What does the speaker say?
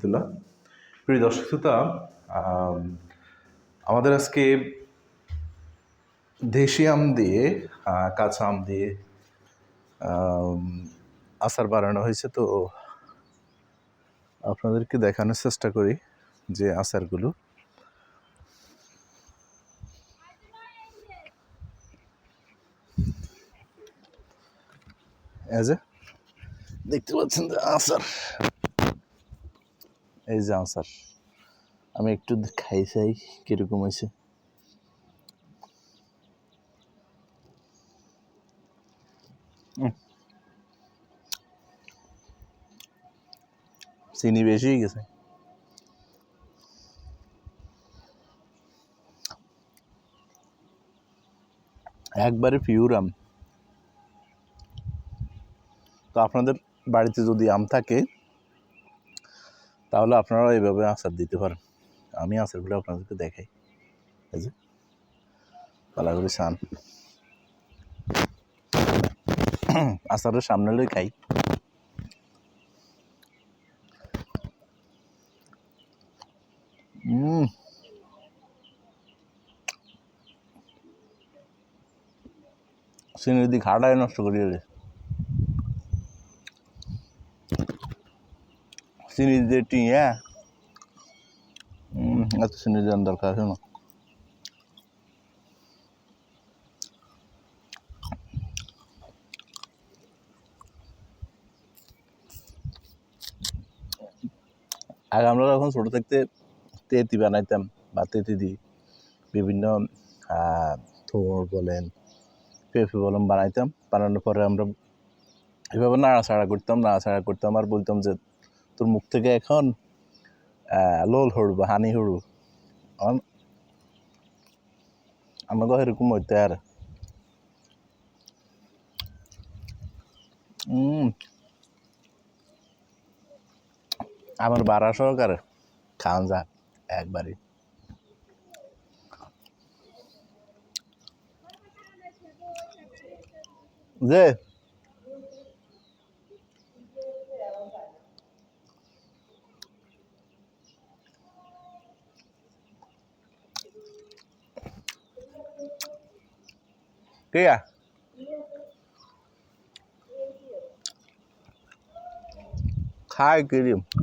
রহমতুল্লাহ প্রিয় দর্শক শ্রোতা আমাদের আজকে দেশি আম দিয়ে কাঁচা আম দিয়ে আচার বানানো হয়েছে। তো আপনাদেরকে দেখানোর চেষ্টা করি যে আচারগুলো। দেখতে পাচ্ছেন যে আচার। এই যে আনসার আমি একটু খাই চাই কীরকম হয়েছে। চিনি বেশি হয়ে গেছে। একবারে পিওর আম। তো আপনাদের বাড়িতে যদি আম থাকে তাহলে আপনারা এইভাবে আচার দিতে পারেন। আমি আচারগুলো আপনাদেরকে দেখাই। এই যে পালাগুলি সান আচারের সামনে লই খাই। উম। চিনি দি ঘাড়ায় নষ্ট করিয়ে চিনি দিয়ে টিয়া হুম এত চিনি দেওয়ার দরকার আছে না আগে আমরা যখন ছোটো থাকতে তেঁতি বানাইতাম বা তেঁতি দিই, বিভিন্ন থোড় বলেন, পেঁপে বলেন বানাইতাম। বানানোর পরে আমরা এভাবে নাড়াচাড়া করতাম নাড়াচাড়া করতাম আর বলতাম যে তোর মুখ থেকে এখন লোল হড়ু বা হানি হড়ু আম- আমাকে এরকম হইতে আর। আমার বাড়া সহকারে খাওয়ান যাক একবারই। যে 对呀，太给力。